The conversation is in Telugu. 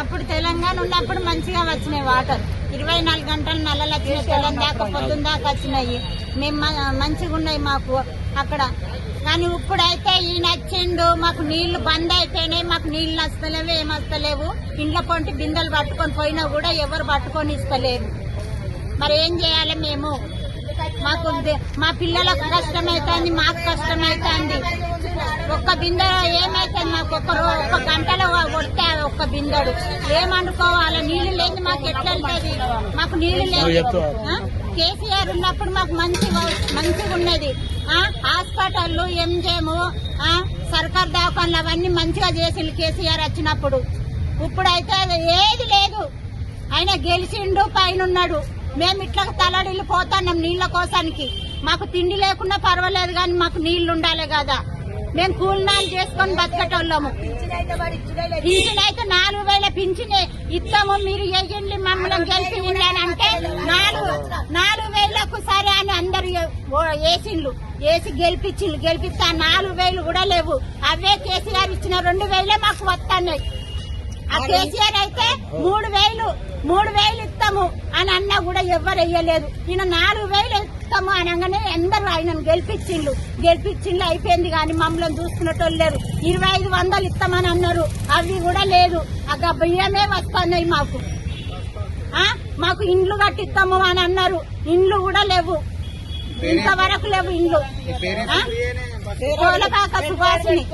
అప్పుడు తెలంగాణ ఉన్నప్పుడు మంచిగా వచ్చినాయి వాటర్ ఇరవై నాలుగు గంటలు నల్లలు వచ్చినాయి తెల్లం దాకా పొద్దున్న దాకా వచ్చినాయి. మేము మంచిగా ఉన్నాయి మాకు అక్కడ. కానీ ఇప్పుడైతే ఈయన వచ్చిండు మాకు నీళ్ళు బంద్ అయిపోయినాయి మాకు నీళ్ళు వస్తలేవు ఏం వస్తలేవు ఇంట్లో పొంటి బిందెలు పట్టుకొని పోయినా కూడా ఎవరు పట్టుకొని ఇస్తలేరు. మరి ఏం చేయాలి మేము? మాకు మా పిల్లలకు కష్టమైతుంది మాకు కష్టమైతుంది. ఒక్క బిందె ఏమైతుంది మాకు? ఒక్క ఒక్క బిందెడు ఏమనుకోవాలి నీళ్ళు లేని మాకు ఎట్లా వెళ్తుంది? మాకు నీళ్ళు లేదు? కేసీఆర్ ఉన్నప్పుడు మాకు మంచిగా మంచిగా ఉన్నది? హాస్పిటల్లు ఎంజేము? సర్కార్ దవాఖాన్లు అవన్నీ మంచిగా చేసిండు కేసీఆర్ వచ్చినప్పుడు. ఇప్పుడైతే ఏది లేదు. ఆయన గెలిచిండు పైన ఉన్నాడు మేము ఇట్లా తలడిల్లు పోతున్నాం నీళ్ళ కోసానికి. మాకు తిండి లేకున్నా పర్వాలేదు కానీ మాకు నీళ్ళు ఉండాలి కదా. మేము కూలినాలు చేసుకొని బతకటోళ్ళము. పింఛన్ అయితే నాలుగు వేల పింఛన్ ఇస్తాము. మీరు ఎయ్యండి మమ్మల్ని గెలిపించండి అని అంటే నాలుగు నాలుగు వేలకు సరే అని అందరు వేసిండ్లు వేసి గెలిపించిండ్లు గెలిపిస్తే నాలుగు వేలు కూడా లేవు. అవే కేసీఆర్ ఇచ్చిన రెండు వేలే మాకు వస్తున్నాయి ఆ కేసీఆర్ అయితే మూడు వేలు మూడు వేలు ఇస్తాము అని అన్నా కూడా ఎవ్వరు వెయ్యలేదు. ఈయన నాలుగు వేలు ఇస్తాము అనగానే అందరూ ఆయనను గెలిపించిండ్లు. గెలిపించిండ్లు అయిపోయింది కానీ మమ్మల్ని చూసుకునేటోళ్ళు లేరు. ఇరవై ఐదు వందలు ఇస్తామని అన్నారు. అవి కూడా లేదు. ఆ బియ్యమే వస్తున్నాయి మాకు. మాకు ఇండ్లు కట్టిస్తాము అని అన్నారు. ఇండ్లు కూడా లేవు. ఇంతవరకు లేవు ఇండ్లు. ఆ? కోలపాక సుభాషిని